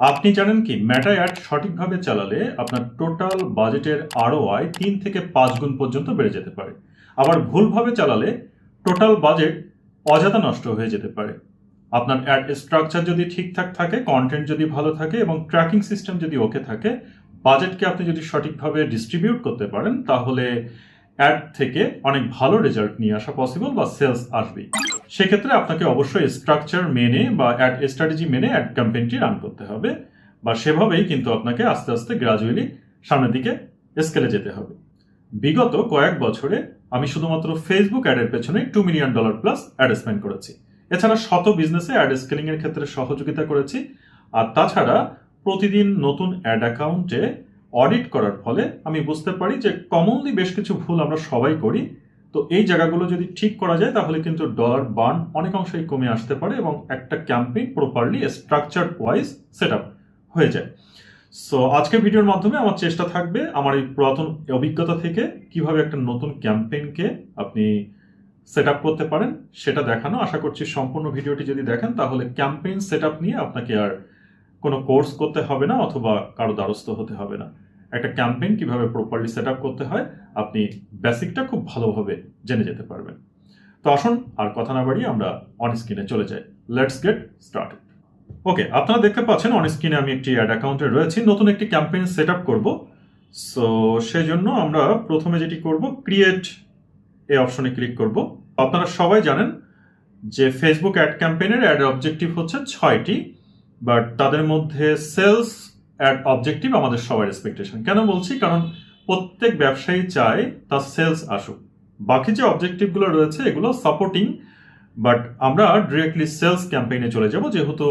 আপনি জানেন কি ম্যাটা অ্যাড সঠিকভাবে চালালে আপনার টোটাল বাজেটের আরও আয় তিন থেকে পাঁচ গুণ পর্যন্ত বেড়ে যেতে পারে। আবার ভুলভাবে চালালে টোটাল বাজেট অযথা নষ্ট হয়ে যেতে পারে। আপনার অ্যাড স্ট্রাকচার যদি ঠিকঠাক থাকে কন্টেন্ট যদি ভালো থাকে এবং ট্র্যাকিং সিস্টেম যদি ওকে থাকে বাজেটকে আপনি যদি সঠিকভাবে ডিস্ট্রিবিউট করতে পারেন, তাহলে অ্যাড থেকে অনেক ভালো রেজাল্ট নিয়ে আসা পসিবল বা সেলস আসবে সেক্ষেত্রে আপনাকে অবশ্যই স্ট্রাকচার মেনে বা অ্যাড স্ট্র্যাটেজি মেনে অ্যাড ক্যাম্পেইনটি রান করতে হবে বা সেভাবেই কিন্তু আপনাকে আস্তে আস্তে গ্রাজুয়ালি সামনের দিকে স্কেলে যেতে হবে। বিগত কয়েক বছরে আমি শুধুমাত্র ফেসবুক অ্যাডের পেছনে two million dollar plus ad spend করেছি। এছাড়া শত বিজনেসে অ্যাড স্কেলিং এর ক্ষেত্রে সহযোগিতা করেছি। আর তাছাড়া প্রতিদিন নতুন অ্যাড অ্যাকাউন্টে অডিট করার ফলে আমি বুঝতে পারি যে কমনলি বেশ কিছু ভুল আমরা সবাই করি। তো এই জায়গাগুলো যদি ঠিক করা যায়, তাহলে কিন্তু ডলার বার্ন অনেক অংশেই কমে আসতে পারে এবং একটা campaign properly structure wise set হয়ে যায়। সো আজকের ভিডিওর মাধ্যমে আমার চেষ্টা থাকবে আমার এই পুরাতন অভিজ্ঞতা থেকে কীভাবে একটা নতুন ক্যাম্পেইনকে আপনি সেট করতে পারেন, সেটা দেখানো। আশা করছি সম্পূর্ণ ভিডিওটি যদি দেখেন, তাহলে ক্যাম্পেইন সেট নিয়ে আপনাকে আর কোনো কোর্স করতে হবে না অথবা কারও দ্বারস্থ হতে হবে না। একটা ক্যাম্পেইন কীভাবে প্রপারলি সেট করতে হয়, আপনি বেসিকটা খুব ভালোভাবে জেনে যেতে পারবেন। তো আসুন, আর কথা না বাড়িয়ে আমরা অন স্ক্রিনে চলে যাই। লেটস গেট স্টার্টেড ওকে আপনারা দেখতে পাচ্ছেন অন স্ক্রিনে আমি একটি অ্যাড অ্যাকাউন্টে রয়েছি, নতুন একটি ক্যাম্পেইন সেট আপ করব। সো সেই জন্য আমরা প্রথমে যেটি করব ক্রিয়েট এ অপশনে ক্লিক করব। আপনারা সবাই জানেন যে ফেসবুক অ্যাড ক্যাম্পেইনের অ্যাড অবজেক্টিভ হচ্ছে ছয়টি বাট তাদের মধ্যে সেলস অবজেক্টিভ আমাদের সবার এক্সপেকটেশন কেন বলছি? কারণ প্রত্যেক ব্যবসায়ী চায় তার সেলস আসুক। বাকি যে অবজেক্টিভগুলো রয়েছে, এগুলো সাপোর্টিং বাট আমরা ডিরেক্টলি সেলস ক্যাম্পেইনে চলে যাব, যেহেতু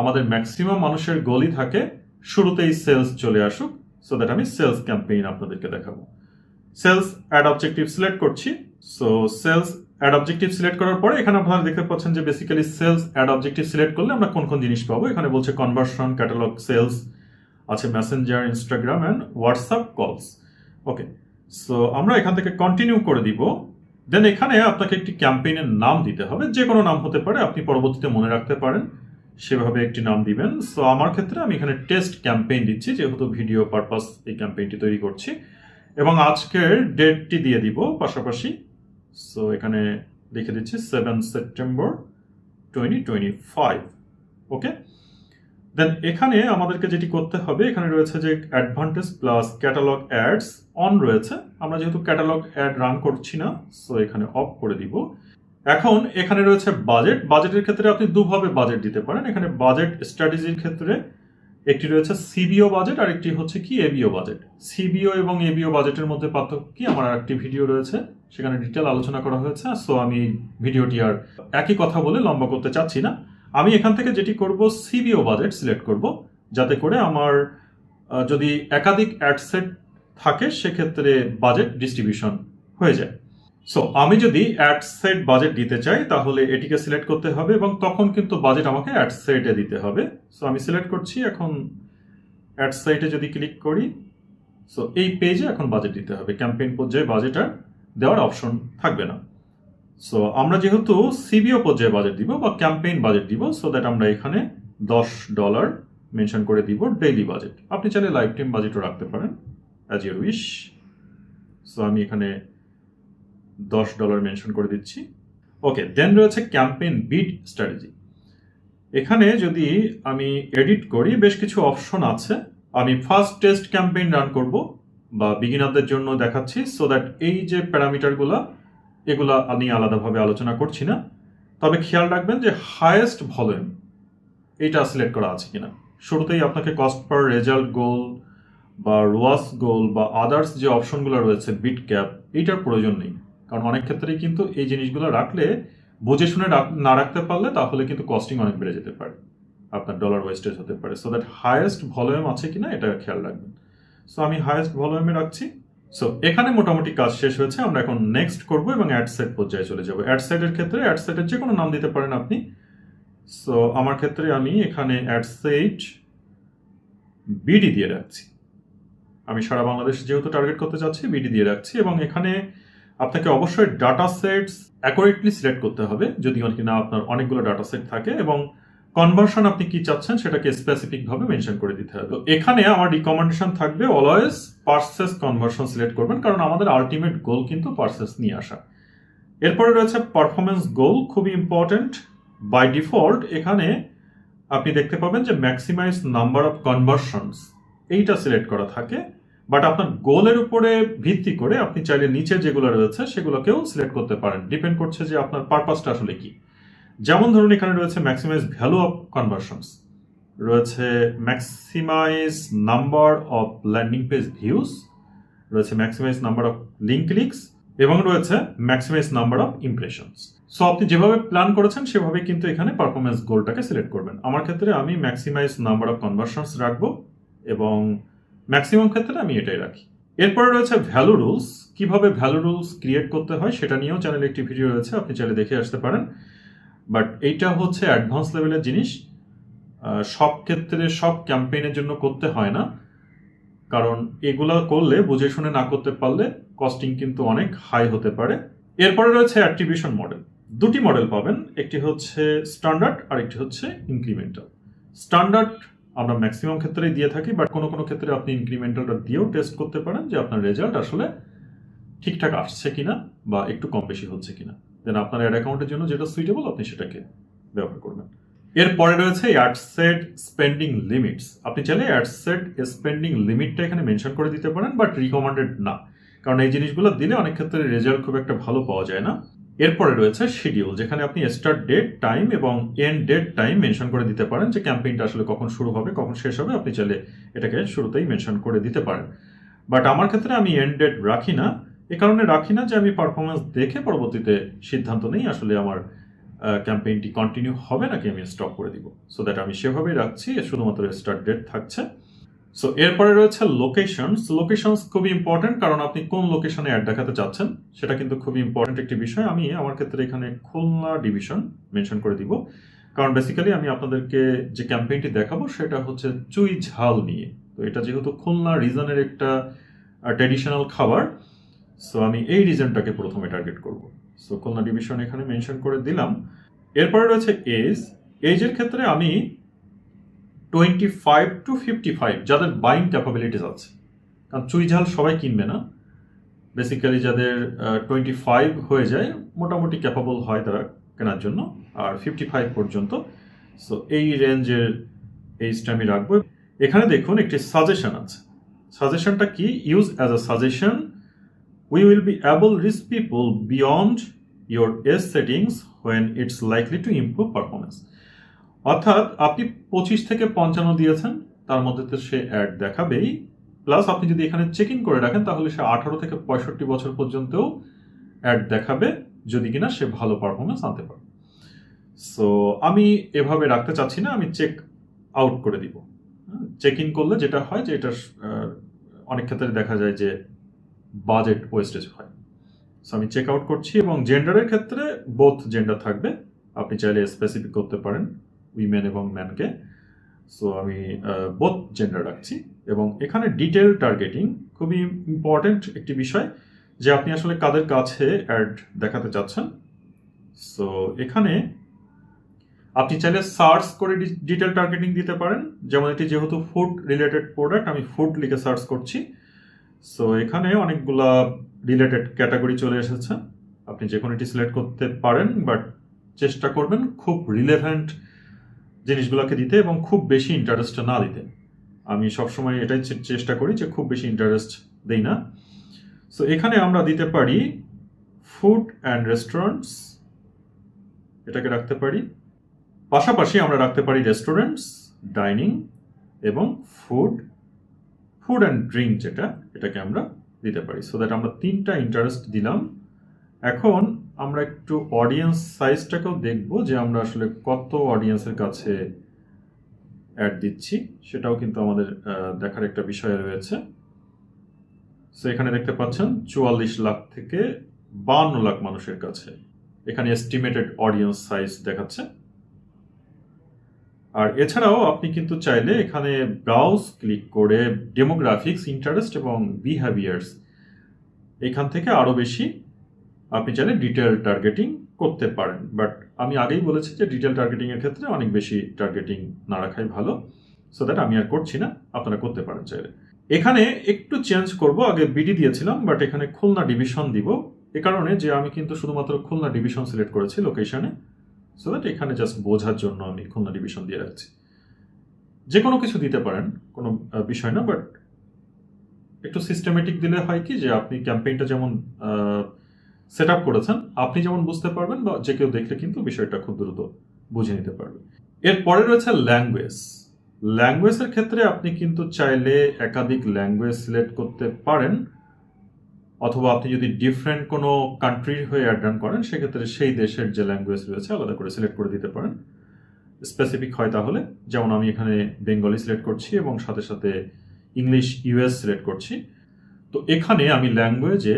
আমাদের ম্যাক্সিমাম মানুষের গোলই থাকে, শুরুতেই সেলস চলে আসুক সো দ্যাট আমি সেলস ক্যাম্পেইন আপনাদেরকে দেখাবো। সেলস অ্যাড অবজেক্টিভ সিলেক্ট করছি so sales ad objective select করার পরে এখানে আপনারা দেখতে পাচ্ছেন যে basically sales ad objective select করলে আমরা কোন কোন জিনিস পাবো। এখানে বলছে কনভার্সন ক্যাটালগ সেলস আছে Messenger Instagram and WhatsApp calls okay so আমরা এখান থেকে কন্টিনিউ করে দিব। দেন এখানে আপনাকে একটি ক্যাম্পেইনের নাম দিতে হবে। যে কোনো নাম হতে পারে, আপনি পরবর্তীতে মনে রাখতে পারেন। সেভাবে একটি নাম দিবেন। সো আমার ক্ষেত্রে আমি এখানে টেস্ট ক্যাম্পেইন দিচ্ছি, যেহেতু ভিডিও পারপাস এই ক্যাম্পেইনটি তৈরি করছি। এবং আজকের ডেটটি দিয়ে দিব পাশাপাশি। সো এখানে লিখে দিচ্ছি seven September twenty twenty five okay then এখানে আমাদেরকে যেটি করতে হবে, এখানে রয়েছে যে advantage plus catalogue ads on রয়েছে। আমরা যেহেতু ক্যাটালগ অ্যাড রান করছি না সো এখানে অফ করে দিব। এখন এখানে রয়েছে বাজেট বাজেটের ক্ষেত্রে আপনি দুভাবে বাজেট দিতে পারেন। এখানে বাজেট স্ট্র্যাটেজির ক্ষেত্রে একটি রয়েছে সিবিও বাজেট আর একটি হচ্ছে কি এবিও বাজেট সিবিও এবং এবিও বাজেটের মধ্যে পার্থক্য কি? আমার একটি ভিডিও রয়েছে। সেখানে ডিটেল আলোচনা করা হয়েছে। সো আমি ভিডিওটি আর একই কথা বলে লম্বা করতে চাচ্ছি না। আমি এখান থেকে যেটি করব সিবিও বাজেট সিলেক্ট করব, যাতে করে আমার যদি একাধিক অ্যাডসেট থাকে, সেক্ষেত্রে বাজেট ডিস্ট্রিবিউশন হয়ে যায়। সো আমি যদি অ্যাড সেট বাজেট দিতে চাই, তাহলে এটিকে সিলেক্ট করতে হবে এবং তখন কিন্তু বাজেট আমাকে অ্যাড সেটে দিতে হবে। সো আমি সিলেক্ট করছি, এখন অ্যাড সাইটে যদি ক্লিক করি সো এই পেজে এখন বাজেট দিতে হবে। ক্যাম্পেইন পর্যায়ে বাজেট আর দেওয়ার অপশন থাকবে না। সো আমরা যেহেতু সিবিও পর্যায়ে বাজেট দিব বা ক্যাম্পেইন বাজেট দিব সো দ্যাট আমরা এখানে দশ ডলার মেনশন করে দিব ডেইলি বাজেট আপনি চাইলে লাইফ টাইম বাজেটও রাখতে পারেন অ্যাজ ইউর উইশ সো আমি এখানে দশ ডলার মেনশন করে দিচ্ছি। ওকে দেন রয়েছে ক্যাম্পেইন বিড স্ট্র্যাটেজি এখানে যদি আমি এডিট করি, বেশ কিছু অপশন আছে। আমি ফার্স্ট টেস্ট ক্যাম্পেইন রান করব বা বিগিনারদের জন্য দেখাচ্ছি সো দ্যাট এই যে প্যারামিটারগুলো এগুলো আমি আলাদাভাবে আলোচনা করছি না। তবে খেয়াল রাখবেন যে হায়েস্ট ভলিউম এইটা সিলেক্ট করা আছে কিনা। শুরুতেই আপনাকে কস্ট পার রেজাল্ট গোল বা রোয়াস গোল বা আদার্স যে অপশনগুলো রয়েছে বিট ক্যাপ এইটার প্রয়োজন নেই। কারণ অনেক ক্ষেত্রেই কিন্তু এই জিনিসগুলো রাখলে, বুঝে শুনে না রাখতে পারলে তাহলে কিন্তু কস্টিং অনেক বেড়ে যেতে পারে। আপনার ডলার ওয়েস্টেজ হতে পারে। সো দ্যাট হায়েস্ট ভলিউম আছে কিনা, এটা খেয়াল রাখবেন। সো আমি হায়েস্ট ভলিউমে রাখছি। সো এখানে মোটামুটি কাজ শেষ হয়েছে, আমরা এখন নেক্সট করব এবং অ্যাড সেট পর্যায়ে চলে যাব। অ্যাড সেটের ক্ষেত্রে অ্যাড সেটের যে কোনো নাম দিতে পারেন আপনি। সো আমার ক্ষেত্রে আমি এখানে অ্যাড সেট বিডি দিয়ে রাখছি। আমি সারা বাংলাদেশ যেহেতু টার্গেট করতে চাচ্ছি বিডি দিয়ে রাখছি এবং এখানে আপনাকে অবশ্যই ডাটা সেটস অ্যাকুরেটলি সিলেক্ট করতে হবে, যদি কিনা আপনার অনেকগুলো ডাটা সেট থাকে এবং কনভার্সন আপনি কি চাচ্ছেন সেটাকে স্পেসিফিক ভাবে মেনশন করে দিতে হবে। এখানে আমার রিকমেন্ডেশন থাকবে অলওয়েজ পার্সেস কনভার্সন সিলেক্ট করবেন, কারণ আমাদের আলটিমেট গোল কিন্তু পার্সেস নিয়ে আসা। এরপরে রয়েছে পারফরমেন্স গোল খুবই ইম্পর্টেন্ট বাই ডিফল্ট এখানে আপনি দেখতে পাবেন যে ম্যাক্সিমাইজ নাম্বার অফ কনভার্সনস এইটা সিলেক্ট করা থাকে। বাট আপনার গোলের উপরে ভিত্তি করে আপনি চাইলে নিচে যেগুলো রয়েছে সেগুলোকেও সিলেক্ট করতে পারেন। ডিপেন্ড করছে যে আপনার পারপাসটা আসলে কি। যেমন ধরুন এখানে রয়েছে ম্যাক্সিমাইজ ভ্যালু অফ কনভার্সনস রয়েছে maximise number of landing page views রয়েছে maximise number of link clicks এবং রয়েছে maximise number of impressions so আপনি যেভাবে প্ল্যান করেছেন সেভাবে কিন্তু এখানে পারফরমেন্স গোলটাকে সিলেক্ট করবেন। আমার ক্ষেত্রে আমি ম্যাক্সিমাইজ নাম্বার অফ কনভার্সনস রাখব এবং ম্যাক্সিমাম ক্ষেত্রে আমি এটাই রাখি। এরপরে রয়েছে ভ্যালু রুলস কীভাবে ভ্যালু রুলস ক্রিয়েট করতে হয়, সেটা নিয়েও চ্যানেলে একটি ভিডিও রয়েছে, আপনি চাইলে দেখে আসতে পারেন। বাট এইটা হচ্ছে অ্যাডভান্স লেভেলের জিনিস। সব ক্ষেত্রে, সব ক্যাম্পেইনের জন্য করতে হয় না। কারণ এগুলা করলে, বুঝে শুনে না করতে পারলে কস্টিং কিন্তু অনেক হাই হতে পারে। এরপরে রয়েছে অ্যাট্রিবিউশন মডেল দুটি মডেল পাবেন। একটি হচ্ছে স্ট্যান্ডার্ড আর একটি হচ্ছে ইনক্রিমেন্টাল স্ট্যান্ডার্ড আমরা ম্যাক্সিমাম ক্ষেত্রেই দিয়ে থাকি বাট কোনো কোনো ক্ষেত্রে আপনি ইনক্রিমেন্টালটা দিয়েও টেস্ট করতে পারেন যে আপনার রেজাল্ট আসলে ঠিকঠাক আসছে কিনা বা একটু কম বেশি হচ্ছে কিনা। দেন আপনার অ্যাড অ্যাকাউন্টের জন্য যেটা সুইটেবল আপনি সেটাকে ব্যবহার করবেন। এরপরে রয়েছে অ্যাডসেট স্পেন্ডিং লিমিটস আপনি চাইলে অ্যাডসেট স্পেন্ডিং লিমিটটা এখানে মেনশন করে দিতে পারেন বাট রিকমেন্ডেড না। কারণ এই জিনিসগুলো দিলে অনেক ক্ষেত্রে রেজাল্ট খুব একটা ভালো পাওয়া যায় না। এরপরে রয়েছে শিডিউল যেখানে আপনি স্টার্ট ডেট টাইম এবং এন্ড ডেট টাইম মেনশন করে দিতে পারেন যে ক্যাম্পেইনটা আসলে কখন শুরু হবে, কখন শেষ হবে, আপনি চাইলে এটাকে শুরুতেই মেনশন করে দিতে পারেন। বাট আমার ক্ষেত্রে আমি এন্ড ডেট রাখি না। এ কারণে রাখি না যে আমি পারফরমেন্স দেখে পরবর্তীতে সিদ্ধান্ত নেই আসলে আমার ক্যাম্পেইনটি কন্টিনিউ হবে নাকি আমি স্টপ করে দিব। সো দ্যাট আমি সেভাবেই রাখছি শুধুমাত্র স্টার্ট ডেট থাকছে। সো এরপরে রয়েছে লোকেশনস লোকেশনস খুবই ইম্পর্টেন্ট কারণ আপনি কোন লোকেশনে অ্যাড দেখাতে চাচ্ছেন, সেটা কিন্তু খুবই ইম্পর্টেন্ট একটি বিষয়। আমি আমার ক্ষেত্রে এখানে খুলনা ডিভিশন মেনশন করে দিব। কারণ বেসিক্যালি আমি আপনাদেরকে যে ক্যাম্পেইনটি দেখাবো, সেটা হচ্ছে চুই ঝাল নিয়ে। তো এটা যেহেতু খুলনা রিজনের একটা ট্র্যাডিশনাল খাবার সো আমি এই রিজনটাকে প্রথমে টার্গেট করব। সো খুলনা ডিভিশন এখানে মেনশন করে দিলাম। এরপরে রয়েছে এজ এজের ক্ষেত্রে আমি twenty five to fifty five যাদের বাইং ক্যাপাবিলিটিস আছে। কারণ চুই ঝাল সবাই কিনবে না। বেসিক্যালি যাদের টোয়েন্টি ফাইভ হয়ে যায়, মোটামুটি ক্যাপাবল হয় তারা কেনার জন্য। আর ফিফটি ফাইভ পর্যন্ত। সো এই রেঞ্জের এইজটা আমি রাখব। এখানে দেখুন একটি সাজেশন আছে। সাজেশনটা কি? Use as a suggestion we will be able reach people beyond your S settings when it's likely to improve performance. অর্থাৎ আপনি পঁচিশ থেকে পঞ্চান্ন দিয়েছেন, তার মধ্যে তো সে অ্যাড দেখাবেই। প্লাস আপনি যদি এখানে চেক ইন করে রাখেন, তাহলে সে আঠারো থেকে পঁয়ষট্টি বছর পর্যন্তও অ্যাড দেখাবে, যদি কিনা সে ভালো পারফরমেন্স আনতে পারে। সো আমি এভাবে রাখতে চাচ্ছি না, আমি চেক আউট করে দিব। চেক ইন করলে যেটা হয় যে এটা অনেক ক্ষেত্রে দেখা যায় যে বাজেট ওয়েস্টেজ হয়। সো আমি চেক আউট করছি এবং জেন্ডারের ক্ষেত্রে বোথ জেন্ডার থাকবে। আপনি চাইলে স্পেসিফিক করতে পারেন উইমেন এবং ম্যানকে সো আমি বোথ জেন্ডার রাখছি এবং এখানে ডিটেল টার্গেটিং খুবই ইম্পর্টেন্ট একটি বিষয় যে আপনি আসলে কাদের কাছে অ্যাড দেখাতে চাচ্ছেন। সো এখানে আপনি চাইলে সার্চ করে ডিটেল টার্গেটিং দিতে পারেন। যেমন এটি যেহেতু ফুড রিলেটেড প্রোডাক্ট আমি ফুড লিখে সার্চ করছি। সো এখানে অনেকগুলা রিলেটেড ক্যাটাগরি চলে এসেছে। আপনি যে কোনো এটি সিলেক্ট করতে পারেন বাট চেষ্টা করবেন খুব রিলেভেন্ট জিনিসগুলোকে দিতে এবং খুব বেশি ইন্টারেস্ট না দিতে। আমি সবসময় এটাই চেষ্টা করি যে খুব বেশি ইন্টারেস্ট দেই না। সো এখানে আমরা দিতে পারি ফুড অ্যান্ড রেস্টুরেন্টস এটাকে রাখতে পারি। পাশাপাশি আমরা রাখতে পারি রেস্টুরেন্টস ডাইনিং এবং ফুড ফুড অ্যান্ড ড্রিঙ্ক যেটা, এটাকে আমরা দিতে পারি। সো দ্যাট আমরা তিনটা ইন্টারেস্ট দিলাম। এখন আমরা একটু অডিয়েন্স সাইজটাকেও দেখব যে আমরা আসলে কত অডিয়েন্সের কাছে অ্যাড দিচ্ছি। সেটাও কিন্তু আমাদের দেখার একটা বিষয় রয়েছে। সো এখানে দেখতে পাচ্ছেন, চুয়াল্লিশ লাখ থেকে বান্ন লাখ মানুষের কাছে। এখানে এস্টিমেটেড অডিয়েন্স সাইজ দেখাচ্ছে। আর এছাড়াও আপনি কিন্তু চাইলে এখানে ব্রাউজ ক্লিক করে ডেমোগ্রাফিক্স ইন্টারেস্ট এবং বিহেভিয়ার্স এখান থেকে আরও বেশি আপনি চাইলে ডিটেল টার্গেটিং করতে পারেন। বাট আমি আগেই বলেছি যে ডিটেল টার্গেটিংয়ের ক্ষেত্রে অনেক বেশি টার্গেটিং না রাখাই ভালো। সো দ্যাট আমি আর করছি না, আপনারা করতে পারেন চাইলে। এখানে একটু চেঞ্জ করব, আগে বিডি দিয়েছিলাম বাট এখানে খুলনা ডিভিশন দিব। এ কারণে যে আমি কিন্তু শুধুমাত্র খুলনা ডিভিশন সিলেক্ট করেছি লোকেশনে সো দ্যাট এখানে জাস্ট বোঝার জন্য আমি খুলনা ডিভিশন দিয়ে রাখছি। যে কোনো কিছু দিতে পারেন, কোনো বিষয় না বাট একটু সিস্টেমেটিক দিলে হয় কি যে আপনি ক্যাম্পেইনটা যেমন সেট আপ করেছেন, আপনি যেমন বুঝতে পারবেন বা যে কেউ দেখলে কিন্তু বিষয়টা খুব দ্রুত বুঝে নিতে পারবে। এরপরে রয়েছে ল্যাঙ্গুয়েজ ল্যাঙ্গুয়েজের ক্ষেত্রে আপনি কিন্তু চাইলে একাধিক ল্যাঙ্গুয়েজ সিলেক্ট করতে পারেন। অথবা আপনি যদি ডিফারেন্ট কোনো কান্ট্রির হয়ে অ্যাড রান করেন, সেক্ষেত্রে সেই দেশের যে ল্যাঙ্গুয়েজ রয়েছে, আলাদা করে সিলেক্ট করে দিতে পারেন। স্পেসিফিক হয় তাহলে, যেমন আমি এখানে বেঙ্গলি সিলেক্ট করছি এবং সাথে সাথে ইংলিশ ইউএস সিলেক্ট করছি। তো এখানে আমি ল্যাঙ্গুয়েজে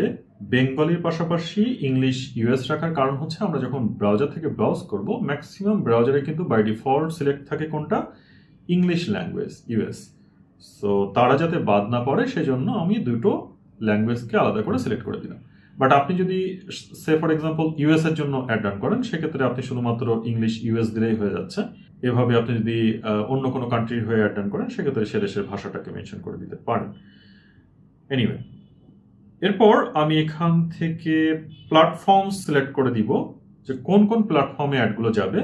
বেঙ্গলির পাশাপাশি ইংলিশ ইউএস রাখার কারণ হচ্ছে আমরা যখন ব্রাউজার থেকে ব্রাউজ করব ম্যাক্সিমাম ব্রাউজারে কিন্তু বাই ডিফল্ট সিলেক্ট থাকে কোনটা? ইংলিশ ল্যাঙ্গুয়েজ ইউএস সো তারা যাতে বাদ না পড়ে, সেজন্য আমি দুটো ল্যাঙ্গুয়েজকে আলাদা করে সিলেক্ট করে দিলাম। বাট আপনি যদি সে ফর এক্সাম্পল ইউএস এর জন্য অ্যাড রান করেন, সেক্ষেত্রে আপনি শুধুমাত্র ইংলিশ ইউএস দিলেই হয়ে যাচ্ছে। এভাবে আপনি যদি অন্য কোনো কান্ট্রির হয়ে অ্যাড রান করেন, সেক্ষেত্রে সে দেশের ভাষাটাকে মেনশন করে দিতে পারেন। এনিওয়ে এরপর আমি এখান থেকে প্ল্যাটফর্ম সিলেক্ট করে দিব যে কোন কোন প্ল্যাটফর্মে অ্যাডগুলো যাবে।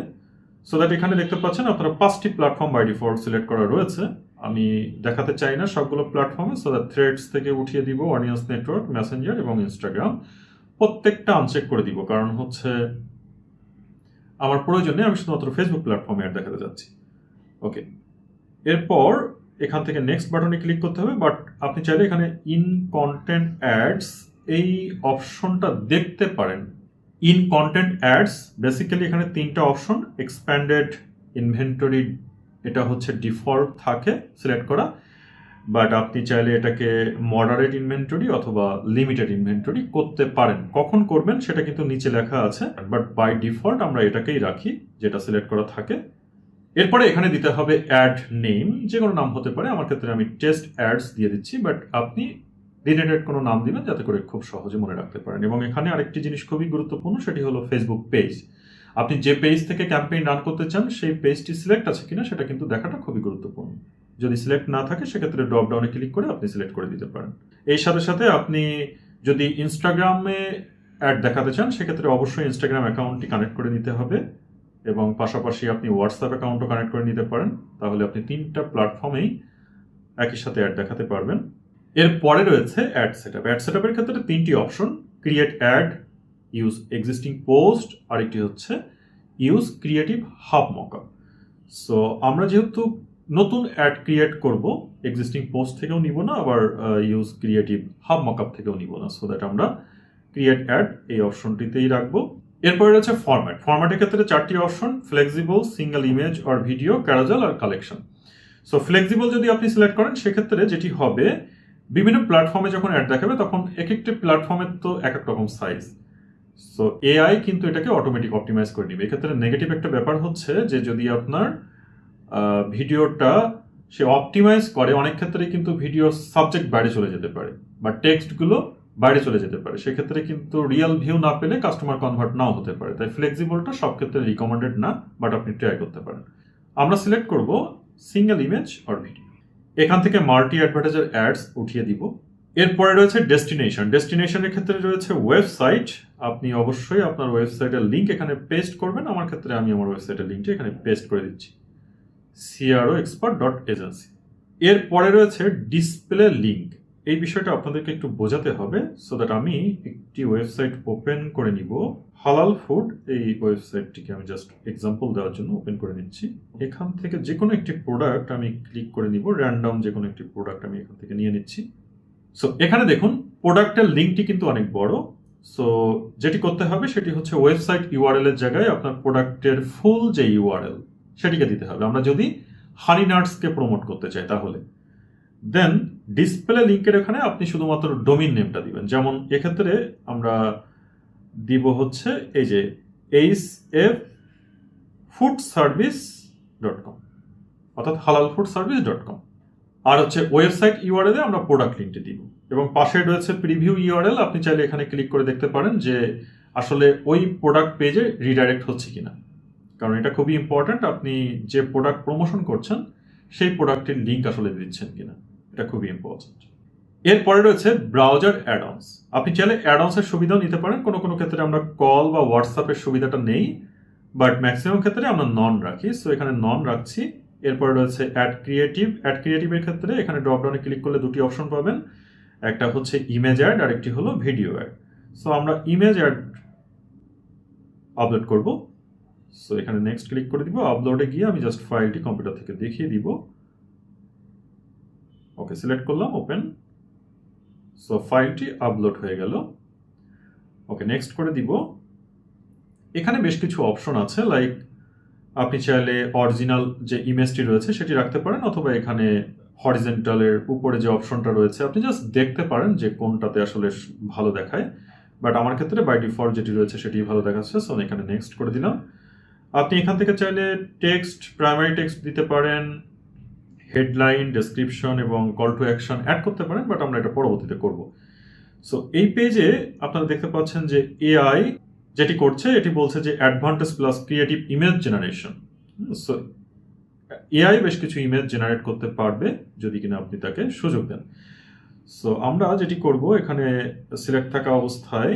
সো দ্যাট এখানে দেখতে পাচ্ছেন আপনারা পাঁচটি প্ল্যাটফর্ম বাই ডিফল্ট সিলেক্ট করা রয়েছে। আমি দেখাতে চাই না সবগুলো প্ল্যাটফর্মে সো দ্যাট থ্রেডস থেকে উঠিয়ে দিব অডিয়েন্স নেটওয়ার্ক মেসেঞ্জার এবং ইনস্টাগ্রাম প্রত্যেকটা আনচেক করে দিব, কারণ হচ্ছে আমার প্রয়োজনে আমি শুধুমাত্র ফেসবুক প্ল্যাটফর্মে অ্যাড দেখাতে যাচ্ছি। ওকে এরপর এখান থেকে নেক্সট বাটনে ক্লিক করতে হবে বাট আপনি চাইলে এখানে ইন কন্টেন্ট অ্যাডস এই অপশনটা দেখতে পারেন। ইন কন্টেন্ট অ্যাডস বেসিক্যালি এখানে তিনটা অপশন এক্সপ্যান্ডেড ইনভেন্টরি এটা হচ্ছে ডিফল্ট থাকে সিলেক্ট করা। বাট আপনি চাইলে এটাকে মডারেট ইনভেন্টরি অথবা লিমিটেড ইনভেন্টরি করতে পারেন। কখন করবেন সেটা কিন্তু নিচে লেখা আছে। বাট বাই ডিফল্ট আমরা এটাকেই রাখি, যেটা সিলেক্ট করা থাকে। এরপরে এখানে দিতে হবে অ্যাড নেম যে কোনো নাম হতে পারে। আমার ক্ষেত্রে আমি টেস্ট অ্যাডস দিয়ে দিচ্ছি বাট আপনি রিলেটেড কোনো নাম দিবেন, যাতে করে খুব সহজে মনে রাখতে পারেন। এবং এখানে আরেকটি জিনিস খুবই গুরুত্বপূর্ণ, সেটি হলো ফেসবুক পেজ আপনি যে পেজ থেকে ক্যাম্পেইন রান করতে চান, সেই পেজটি সিলেক্ট আছে কিনা সেটা কিন্তু দেখাটা খুবই গুরুত্বপূর্ণ। যদি সিলেক্ট না থাকে, সেক্ষেত্রে ড্রপ ডাউনে ক্লিক করে আপনি সিলেক্ট করে দিতে পারেন। এই সাথে সাথে আপনি যদি ইনস্টাগ্রামে অ্যাড দেখাতে চান, সেক্ষেত্রে অবশ্যই ইনস্টাগ্রাম অ্যাকাউন্টটি কানেক্ট করে নিতে হবে এবং পাশাপাশি আপনি হোয়াটসঅ্যাপ অ্যাকাউন্টও কানেক্ট করে নিতে পারেন। তাহলে আপনি তিনটা প্ল্যাটফর্মেই একই সাথে অ্যাড দেখাতে পারবেন। এরপরে রয়েছে ad set up ad set আপের ক্ষেত্রে তিনটি option create ad use existing post আরেকটি হচ্ছে use creative hub mockup so আমরা যেহেতু নতুন অ্যাড ক্রিয়েট করব এক্সিস্টিং পোস্ট থেকেও নিব না, আবার ইউজ ক্রিয়েটিভ হাব মকআপ থেকেও নিব না সো দ্যাট আমরা ক্রিয়েট অ্যাড এই অপশনটিতেই রাখব। এরপরে রয়েছে ফরম্যাট ফরম্যাটের ক্ষেত্রে চারটি অপশন ফ্লেক্সিবল সিঙ্গেল ইমেজ আর ভিডিও ক্যারাজাল আর কালেকশন সো ফ্লেক্সিবল যদি আপনি সিলেক্ট করেন, সেক্ষেত্রে যেটি হবে, বিভিন্ন প্ল্যাটফর্মে যখন অ্যাড দেখাবে, তখন এক একটি প্ল্যাটফর্মের তো এক এক রকম সাইজ সো এআই কিন্তু এটাকে অটোমেটিক অপটিমাইজ করে নিবে। এক্ষেত্রে নেগেটিভ একটা ব্যাপার হচ্ছে যে, যদি আপনার ভিডিওটা সে অপটিমাইজ করে, অনেক ক্ষেত্রে কিন্তু ভিডিও সাবজেক্ট বাইরে চলে যেতে পারে বা টেক্সটগুলো বাইরে চলে যেতে পারে। সেক্ষেত্রে কিন্তু রিয়েল ভিউ না পেলে কাস্টমার কনভার্ট নাও হতে পারে। তাই ফ্লেক্সিবলটা সব ক্ষেত্রে রিকমেন্ডেড না বাট আপনি ট্রাই করতে পারেন। আমরা সিলেক্ট করব সিঙ্গেল ইমেজ আর ভিডিও এখান থেকে মাল্টি অ্যাডভার্টাইজার অ্যাডস উঠিয়ে দিব। এরপরে রয়েছে ডেস্টিনেশন ডেস্টিনেশনের ক্ষেত্রে রয়েছে ওয়েবসাইট আপনি অবশ্যই আপনার ওয়েবসাইটের লিঙ্ক এখানে পেস্ট করবেন। আমার ক্ষেত্রে আমি আমার ওয়েবসাইটের লিঙ্কটি এখানে পেস্ট করে দিচ্ছি। সিআরও এক্সপার্ট ডট এজেন্সি এরপরে রয়েছে ডিসপ্লে লিঙ্ক এই বিষয়টা আপনাদেরকে একটু বোঝাতে হবে সো দ্যাট আমি একটি ওয়েবসাইট ওপেন করে নিব। হালাল ফুড এই ওয়েবসাইটটিকে আমি জাস্ট এক্সাম্পল দেওয়ার জন্য ওপেন করে নিচ্ছি। এখান থেকে যে কোনো একটি প্রোডাক্ট আমি ক্লিক করে নিব। র্যান্ডম যে কোনো একটি প্রোডাক্ট আমি এখান থেকে নিয়ে নিচ্ছি। সো এখানে দেখুন প্রোডাক্টের লিঙ্কটি কিন্তু অনেক বড়। সো যেটি করতে হবে, সেটি হচ্ছে ওয়েবসাইট ইউআরএল এর জায়গায় আপনার প্রোডাক্টের ফুল যে ইউআরএল সেটিকে দিতে হবে। আমরা যদি হানি নাটসকে প্রমোট করতে চাই তাহলে। দেন ডিসপ্লে লিঙ্কের এখানে আপনি শুধুমাত্র ডোমিন নেমটা দিবেন। যেমন, এক্ষেত্রে আমরা দিব হচ্ছে এই যে H F food service dot com অর্থাৎ হালাল ফুড সার্ভিস ডট কম আর হচ্ছে ওয়েবসাইট ইউআরএল আমরা প্রোডাক্ট লিঙ্কটি দিব। এবং পাশে রয়েছে প্রিভিউ ইউআরএল আপনি চাইলে এখানে ক্লিক করে দেখতে পারেন যে আসলে ওই প্রোডাক্ট পেজে রিডাইরেক্ট হচ্ছে কিনা। কারণ এটা খুবই ইম্পর্ট্যান্ট আপনি যে প্রোডাক্ট প্রমোশন করছেন, সেই প্রোডাক্টের লিঙ্ক আসলে দিচ্ছেন কিনা। এটা খুবই ইম্পর্ট্যান্ট এরপরে রয়েছে ব্রাউজার অ্যাডঅনস আপনি চাইলে অ্যাডঅনসের সুবিধাও নিতে পারেন। কোনো কোনো ক্ষেত্রে আমরা কল বা হোয়াটসঅ্যাপের সুবিধাটা নেই বাট ম্যাক্সিমাম ক্ষেত্রে আমরা নন রাখি। সো এখানে নন রাখছি। এরপরে রয়েছে অ্যাড ক্রিয়েটিভ অ্যাড ক্রিয়েটিভের ক্ষেত্রে এখানে ড্রপডাউনে ক্লিক করলে দুটি অপশন পাবেন। একটা হচ্ছে ইমেজ অ্যাড আর একটি হলো ভিডিও অ্যাড সো আমরা ইমেজ অ্যাড আপলোড করব। সো এখানে নেক্সট ক্লিক করে দিব। আপলোডে গিয়ে আমি জাস্ট ফাইলটি কম্পিউটার থেকে দেখিয়ে দিব। ওকে সিলেক্ট করলাম ওপেন সো ফাইলটি আপলোড হয়ে গেল। ওকে নেক্সট করে দিব। এখানে বেশ কিছু অপশন আছে লাইক আপনি চাইলে অরিজিনাল যে ইমেজটি রয়েছে সেটি রাখতে পারেন, অথবা এখানে হরিজেন্টালের উপরে যে অপশনটা রয়েছে, আপনি জাস্ট দেখতে পারেন যে কোনটাতে আসলে ভালো দেখায়। বাট আমার ক্ষেত্রে বাই ডিফল্ট যেটি রয়েছে সেটি ভালো দেখাচ্ছে সো আমি এখানে নেক্সট করে দিলাম। আপনি এখান থেকে চাইলে টেক্সট প্রাইমারি টেক্সট দিতে পারেন হেডলাইন ডেসক্রিপশন এবং কল টু অ্যাকশন অ্যাড করতে পারেন বাট আমরা এটা পরবর্তীতে করব। সো এই পেজে আপনারা দেখতে পাচ্ছেন যে এআই যেটি করছে, এটি বলছে যে advantage plus creative image generation so AI বেশ কিছু ইমেজ জেনারেট করতে পারবে যদি কিনা আপনি তাকে সুযোগ দেন। সো আমরা যেটি করব, এখানে সিলেক্ট থাকা অবস্থায়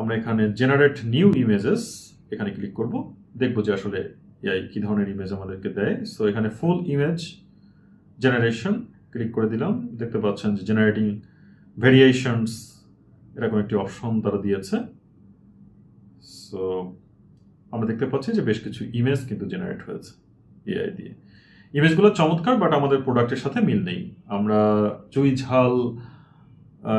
আমরা এখানে জেনারেট নিউ ইমেজেস এখানে ক্লিক করব। দেখব যে আসলে এআই কি ধরনের ইমেজ আমাদেরকে দেয়। সো এখানে ফুল ইমেজ জেনারেশন ক্লিক করে দিলাম। দেখতে পাচ্ছেন যে জেনারেটিং ভেরিয়েশনস এরকম একটি অপশন তারা দিয়েছে। সো আমরা দেখতে পাচ্ছি যে বেশ কিছু ইমেজ কিন্তু জেনারেট হয়েছে এআই দিয়ে। ইমেজগুলো চমৎকার বাট আমাদের প্রোডাক্টের সাথে মিল নেই। আমরা চুই ঝাল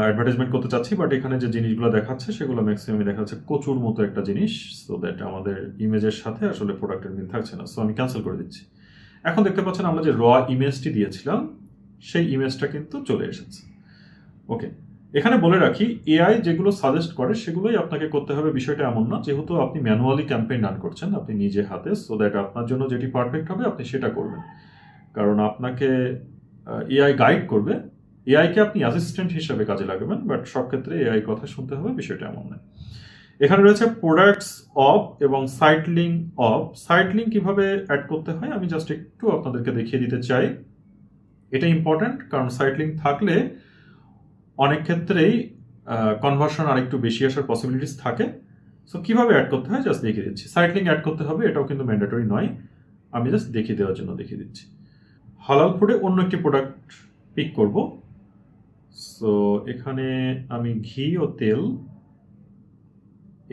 অ্যাডভার্টাইজমেন্ট করতে চাচ্ছি বাট এখানে যে জিনিসগুলো দেখাচ্ছে, সেগুলো ম্যাক্সিমামই দেখা যাচ্ছে কচুর মতো একটা জিনিস সো দ্যাট আমাদের ইমেজের সাথে আসলে প্রোডাক্টের মিল থাকছে না। সো আমি ক্যান্সেল করে দিচ্ছি। এখন দেখতে পাচ্ছেন আমরা যে র ইমেজটি দিয়েছিলাম, সেই ইমেজটা কিন্তু চলে এসেছে। ওকে এখানে বলে রাখি এআই যেগুলো সাজেস্ট করে সেগুলোই আপনাকে করতে হবে। বিষয়টা এমন না, যেহেতু আপনি ম্যানুয়ালি ক্যাম্পেইন রান করছেন, আপনি নিজে হাতে সো দ্যাট আপনার জন্য যেটি পারফেক্ট হবে, আপনি সেটা করবেন। কারণ আপনাকে এআই গাইড করবে। এআইকে আপনি অ্যাসিস্ট্যান্ট হিসেবে কাজে লাগাবেন বাট সব ক্ষেত্রে এআই কথা শুনতে হবে, বিষয়টা এমন নয় এখানে রয়েছে প্রোডাক্টস অফ এবং site link off site link কীভাবে অ্যাড করতে হয়, আমি জাস্ট একটু আপনাদেরকে দেখিয়ে দিতে চাই। এটা ইম্পর্ট্যান্ট কারণ সাইট লিঙ্ক থাকলে অনেক ক্ষেত্রেই কনভার্সন আরেকটু বেশি আসার পসিবিলিটিস থাকে। সো কীভাবে অ্যাড করতে হয়? জাস্ট দেখিয়ে দিচ্ছি। সাইট লিঙ্ক অ্যাড করতে হবে, এটাও কিন্তু ম্যান্ডেটরি নয়। আমি জাস্ট দেখিয়ে দেওয়ার জন্য দেখিয়ে দিচ্ছি। হালাল ফুডে অন্য একটি প্রোডাক্ট পিক করব। সো এখানে আমি ঘি ও তেল,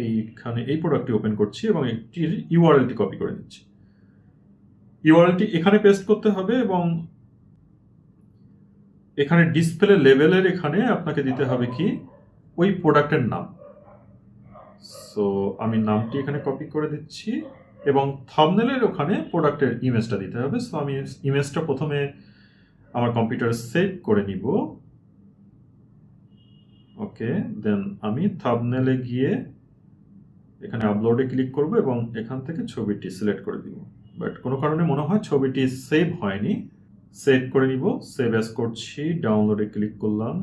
এইখানে এই প্রোডাক্টটি ওপেন করছি এবং একটির ইউআরএলটি কপি করে নিচ্ছি। ইউআরএলটি এখানে পেস্ট করতে হবে এবং এখানে ডিসপ্লে লেভেলের এখানে আপনাকে দিতে হবে কি? ওই প্রোডাক্টের নাম। সো আমি নামটি এখানে কপি করে দিচ্ছি এবং থামনেলের ওখানে প্রোডাক্টের ইমেজটা দিতে হবে। সো আমি ইমেজটা প্রথমে আমার কম্পিউটার সেভ করে নিব। ওকে দেন আমি থামনেলে গিয়ে এখানে আপলোডে ক্লিক করব এবং এখান থেকে ছবিটি সিলেক্ট করে দিব। বাট কোনো কারণে মনে হয় ছবিটি সেভ হয়নি। সেভ করে নিব। সেভ অ্যাস করছি ডাউনলোডে ক্লিক করলাম।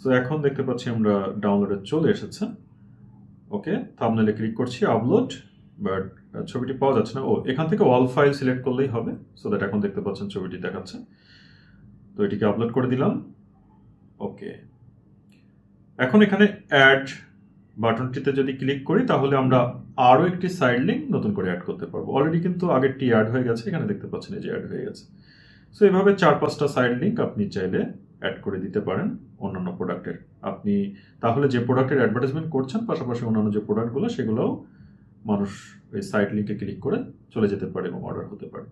সো এখন দেখতে পাচ্ছি আমরা ডাউনলোডে চলে এসেছে। ওকে থামনেলে ক্লিক করছি আপলোড বাট ছবিটি পাওয়া যাচ্ছে না। ও, এখান থেকে অল ফাইল সিলেক্ট করলেই হবে। সো দ্যাট এখন দেখতে পাচ্ছেন ছবিটি দেখাচ্ছে। তো এটিকে আপলোড করে দিলাম। ওকে এখন এখানে অ্যাড বাটনটিতে যদি ক্লিক করি, তাহলে আমরা আরও একটি সাইড লিঙ্ক নতুন করে অ্যাড করতে পারব। অলরেডি কিন্তু আগেরটি অ্যাড হয়ে গেছে। এখানে দেখতে পাচ্ছেন এই যে অ্যাড হয়ে গেছে। সো এভাবে চার, পাঁচটা সাইড লিঙ্ক আপনি চাইলে অ্যাড করে দিতে পারেন অন্যান্য প্রোডাক্টের আপনি তাহলে যে প্রোডাক্টের অ্যাডভার্টাইজমেন্ট করছেন, পাশাপাশি অন্যান্য যে প্রোডাক্টগুলো সেগুলোও মানুষ এই সাইট লিঙ্কে ক্লিক করে চলে যেতে পারে এবং অর্ডার হতে পারে।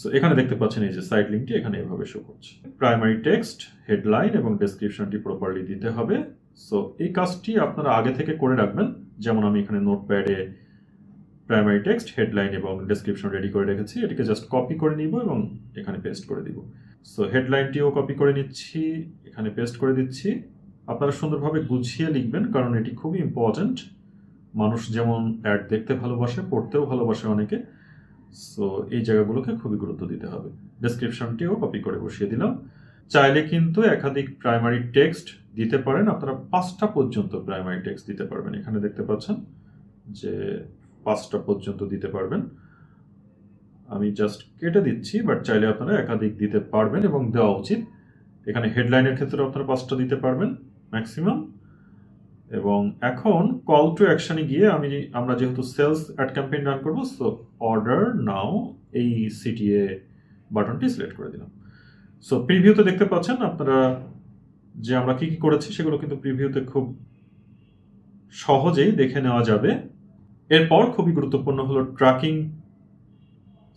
সো এখানে দেখতে পাচ্ছেন এই যে সাইট লিঙ্কটি এখানে এভাবে শো করছে। প্রাইমারি টেক্সট হেডলাইন এবং ডেসক্রিপশনটি প্রপারলি দিতে হবে। সো এই কাজটি আপনারা আগে থেকে করে রাখবেন। যেমন আমি এখানে নোটপ্যাডে প্রাইমারি টেক্সট হেডলাইন এবং ডেসক্রিপশন রেডি করে রেখেছি। এটিকে জাস্ট কপি করে নিব এবং এখানে পেস্ট করে দিব। সো হেডলাইনটিও কপি করে নিচ্ছি, এখানে পেস্ট করে দিচ্ছি। আপনারা সুন্দরভাবে গুছিয়ে লিখবেন, কারণ এটি খুবই ইম্পর্ট্যান্ট মানুষ যেমন অ্যাড দেখতে ভালোবাসে, পড়তেও ভালোবাসে অনেকে। সো এই জায়গাগুলোকে খুবই গুরুত্ব দিতে হবে। ডেসক্রিপশনটিও কপি করে বসিয়ে দিলাম। চাইলে কিন্তু একাধিক প্রাইমারি টেক্সট দিতে পারেন। আপনারা পাঁচটা পর্যন্ত প্রাইমারি টেক্সট দিতে পারবেন। এখানে দেখতে পাচ্ছেন যে পাঁচটা পর্যন্ত দিতে পারবেন। আমি জাস্ট কেটে দিচ্ছি বাট চাইলে আপনারা একাধিক দিতে পারবেন এবং দেওয়া উচিত। এখানে হেডলাইনের ক্ষেত্রে আপনারা পাঁচটা দিতে পারবেন ম্যাক্সিমাম এবং এখন কল টু অ্যাকশানে গিয়ে আমি, আমরা যেহেতু সেলস অ্যাড ক্যাম্পেইন রান করব সো অর্ডার নাও এই সিটিএ বাটনটি সিলেক্ট করে দিলাম। সো প্রিভিউতে দেখতে পাচ্ছেন আপনারা যে আমরা কি কি করেছি সেগুলো কিন্তু প্রিভিউতে খুব সহজেই দেখে নেওয়া যাবে। এরপর খুবই গুরুত্বপূর্ণ হলো ট্র্যাকিং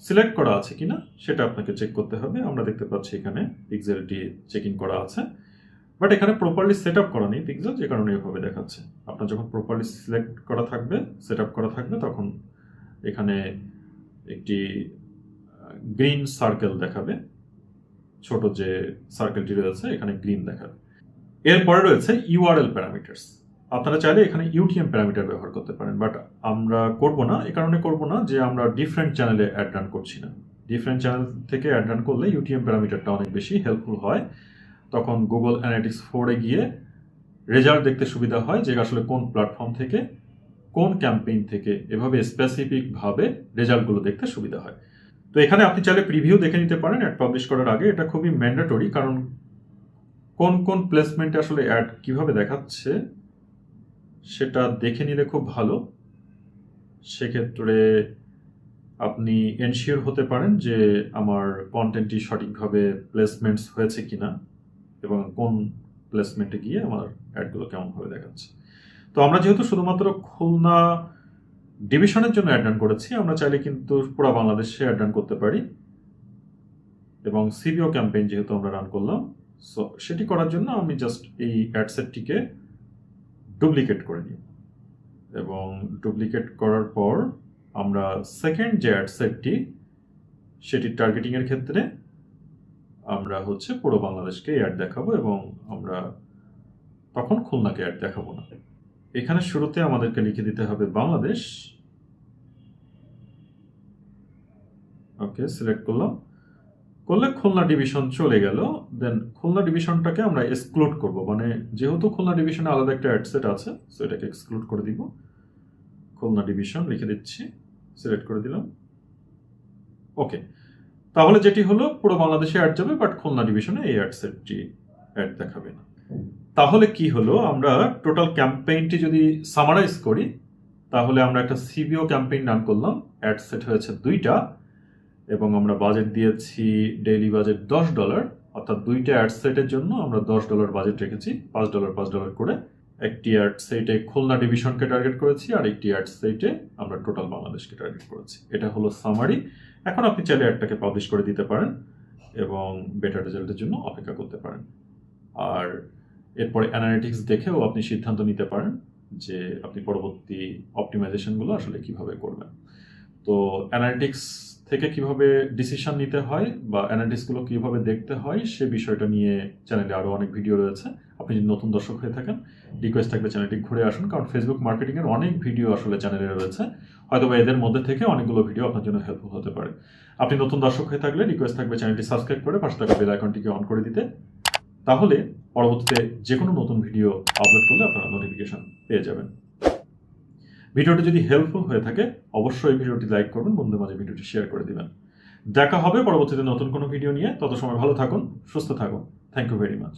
সিলেক্ট করা আছে কিনা, সেটা আপনাকে চেক করতে হবে। আমরা দেখতে পাচ্ছি এখানে পিক্সেলটি চেকিং করা আছে। বাট এখানে প্রপারলি সেট আপ করা নেই পিক্সেল যে কারণে এভাবে দেখাচ্ছে। আপনার যখন প্রপারলি সিলেক্ট করা থাকবে সেট আপ করা থাকবে, তখন এখানে একটি গ্রিন সার্কেল দেখাবে। ছোট যে সার্কেলটি রয়েছে, এখানে গ্রিন দেখাবে। এরপরে রয়েছে ইউআরএল প্যারামিটার্স আপনারা চাইলে এখানে ইউটিএম প্যারামিটার ব্যবহার করতে পারেন বাট আমরা করব না, এ কারণে করব না যে আমরা ডিফারেন্ট চ্যানেলে অ্যাড রান করছি না। ডিফারেন্ট চ্যানেল থেকে অ্যাড রান করলে ইউটিএম প্যারামিটারটা অনেক বেশি হেল্পফুল হয়। তখন গুগল অ্যানালিটিক্স ফোরে গিয়ে রেজাল্ট দেখতে সুবিধা হয় যে আসলে কোন প্ল্যাটফর্ম থেকে, কোন ক্যাম্পেইন থেকে, এভাবে স্পেসিফিকভাবে রেজাল্টগুলো দেখতে সুবিধা হয়। তো এখানে আপনি চাইলে প্রিভিউ দেখে নিতে পারেন অ্যাড পাবলিশ করার আগে এটা খুবই ম্যান্ডেটরি কারণ কোন কোন প্লেসমেন্টে আসলে অ্যাড কীভাবে দেখাচ্ছে সেটা দেখে নিলে খুব ভালো। সেক্ষেত্রে আপনি এনশিওর হতে পারেন যে আমার কন্টেন্টটি সঠিকভাবে প্লেসমেন্টস হয়েছে কি না এবং কোন প্লেসমেন্টে গিয়ে আমার অ্যাডগুলো কেমনভাবে দেখাচ্ছে। তো আমরা যেহেতু শুধুমাত্র খুলনা ডিভিশনের জন্য অ্যাড রান করেছি, আমরা চাইলে কিন্তু পুরো বাংলাদেশে অ্যাডান করতে পারি এবং সিবিও ক্যাম্পেইন যেহেতু আমরা রান করলাম সো সেটি করার জন্য আমি জাস্ট এই অ্যাডসেটটিকে ডুপ্লিকেট করে নিই। এবং ডুপ্লিকেট করার পর আমরা সেকেন্ড যে অ্যাডসেটটি সেটি টার্গেটিংয়ের ক্ষেত্রে আমরা হচ্ছে পুরো বাংলাদেশকে অ্যাড দেখাবো এবং আমরা তখন খুলনাকে অ্যাড দেখাবো না। এখানে শুরুতে আমাদেরকে লিখে দিতে হবে বাংলাদেশ। ওকে সিলেক্ট করলাম। করলে খুলনা ডিভিশন চলে গেল দেন খুলনা ডিভিশনটাকে আমরা এক্সক্লুড করব। মানে যেহেতু খুলনা ডিভিশনে আলাদা একটা অ্যাডসেট আছে সো এটাকে এক্সক্লুড করে দিব। খুলনা ডিভিশন লিখে দিচ্ছি সিলেক্ট করে দিলাম। ওকে তাহলে যেটি হলো, পুরো বাংলাদেশে অ্যাড যাবে বাট খুলনা ডিভিশনে এই অ্যাডসেটটি অ্যাড দেখাবে না। তাহলে কি হলো, আমরা টোটাল ক্যাম্পেইনটি যদি সামারাইজ করি, তাহলে আমরা একটা সিবিও ক্যাম্পেইন রান করলাম। অ্যাড সেট হয়েছে দুইটা। এবং আমরা বাজেট দিয়েছি ডেইলি বাজেট দশ ডলার অর্থাৎ দুইটা অ্যাড সেটের জন্য আমরা দশ ডলার বাজেট রেখেছি, পাঁচ ডলার পাঁচ ডলার করে। একটি অ্যাড সেটে খুলনা ডিভিশনকে টার্গেট করেছি আর একটি অ্যাড সেটে আমরা টোটাল বাংলাদেশকে টার্গেট করেছি। এটা হলো সামারি এখন আপনি চাইলে অ্যাডটাকে পাবলিশ করে দিতে পারেন এবং বেটার রেজাল্টের জন্য অপেক্ষা করতে পারেন। আর এরপরে অ্যানালিটিক্স দেখেও আপনি সিদ্ধান্ত নিতে পারেন যে আপনি পরবর্তী অপটিমাইজেশনগুলো আসলে কীভাবে করবেন। তো অ্যানালিটিক্স থেকে কীভাবে ডিসিশন নিতে হয় বা অ্যানালিটিক্সগুলো কীভাবে দেখতে হয় সে বিষয়টা নিয়ে চ্যানেলে আরও অনেক ভিডিও রয়েছে। আপনি যদি নতুন দর্শক হয়ে থাকেন রিকোয়েস্ট থাকবে চ্যানেলটি ঘুরে আসুন, কারণ ফেসবুক মার্কেটিংয়ের অনেক ভিডিও আসলে চ্যানেলে রয়েছে। হয়তো বা এদের মধ্যে থেকে অনেকগুলো ভিডিও আপনার জন্য হেল্পফুল হতে পারে। আপনি নতুন দর্শক হয়ে থাকলে রিকোয়েস্ট থাকবে চ্যানেলটি সাবস্ক্রাইব করে পাশে থাকা বেল আইকনটিকে অন করে দিতে। তাহলে পরবর্তীতে যে কোনো নতুন ভিডিও আপলোড করলে আপনারা নোটিফিকেশন পেয়ে যাবেন। ভিডিওটি যদি হেল্পফুল হয়ে থাকে, অবশ্যই ভিডিওটি লাইক করবেন বন্ধু মাঝে ভিডিওটি শেয়ার করে দিবেন। দেখা হবে পরবর্তীতে নতুন কোনো ভিডিও নিয়ে। তত সময় ভালো থাকুন, সুস্থ থাকুন। Thank you very much